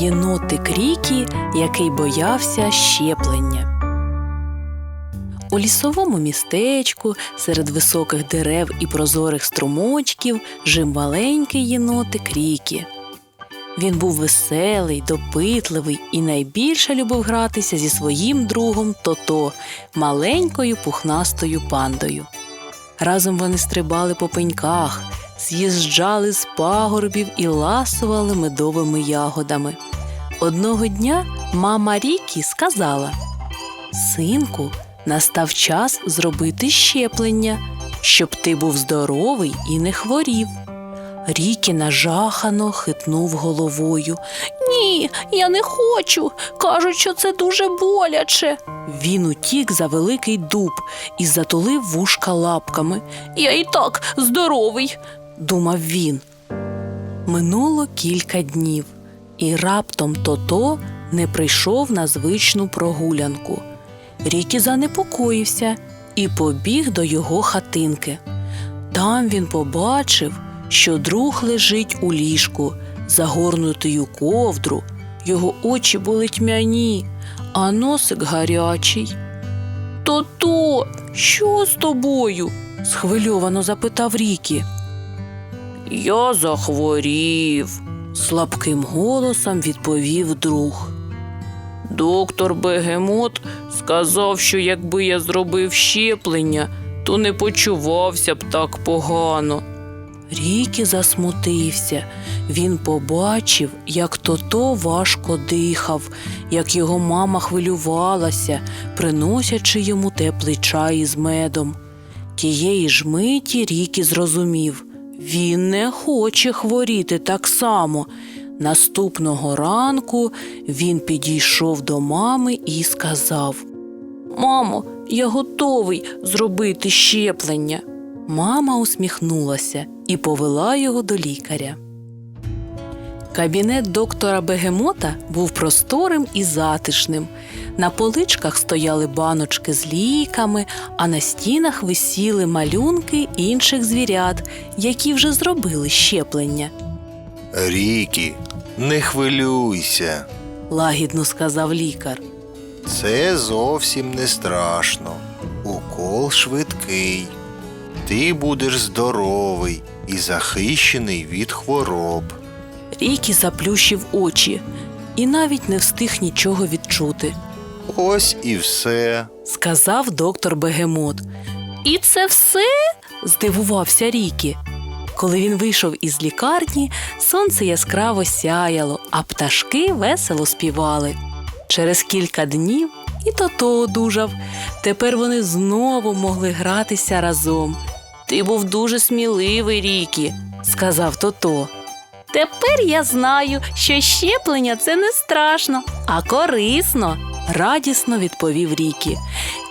Єнотик Рікі, який боявся щеплення. У лісовому містечку серед високих дерев і прозорих струмочків жив маленький єнотик Рікі. Він був веселий, допитливий і найбільше любив гратися зі своїм другом Тото, маленькою пухнастою пандою. Разом вони стрибали по пеньках, з'їжджали з пагорбів і ласували медовими ягодами. Одного дня мама Рікі сказала: Синку, настав час зробити щеплення, щоб ти був здоровий і не хворів. Рікі нажахано хитнув головою. Ні, я не хочу. Кажуть, що це дуже боляче. Він утік за великий дуб і затулив вушка лапками. Я і так здоровий, думав він. Минуло кілька днів, і раптом Тото не прийшов на звичну прогулянку. Рікі занепокоївся і побіг до його хатинки. Там він побачив, що друг лежить у ліжку, загорнутий ковдру. Його очі були тьмяні, а носик гарячий. Тото, що з тобою? схвильовано запитав Рікі. Я захворів, слабким голосом відповів друг. Доктор Бегемот сказав, що якби я зробив щеплення, то не почувався б так погано. Рікі засмутився. Він побачив, як тото важко дихав, як його мама хвилювалася, приносячи йому теплий чай із медом. Тієї ж миті Рікі зрозумів він не хоче хворіти так само. Наступного ранку він підійшов до мами і сказав: Мамо, я готовий зробити щеплення. Мама усміхнулася і повела його до лікаря. Кабінет доктора Бегемота був просторим і затишним. На поличках стояли баночки з ліками, а на стінах висіли малюнки інших звірят, які вже зробили щеплення, Рікі, не хвилюйся. лагідно сказав лікар. Це зовсім не страшно. Укол швидкий. Ти будеш здоровий і захищений від хвороб. Рікі заплющив очі і навіть не встиг нічого відчути. Ось і все. сказав доктор Бегемот. І це все? здивувався Рікі. Коли він вийшов із лікарні, сонце яскраво сяяло, а пташки весело співали. Через кілька днів і тото одужав. Тепер вони знову могли гратися разом. Ти був дуже сміливий, Рікі, сказав тото. Тепер я знаю, що щеплення це не страшно, а корисно, радісно відповів Рікі.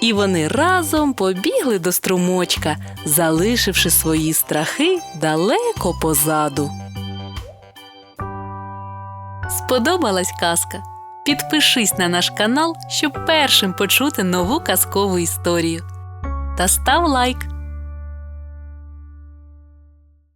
І вони разом побігли до струмочка, залишивши свої страхи далеко позаду. Сподобалась казка? Підпишись на наш канал, щоб першим почути нову казкову історію. Та став лайк.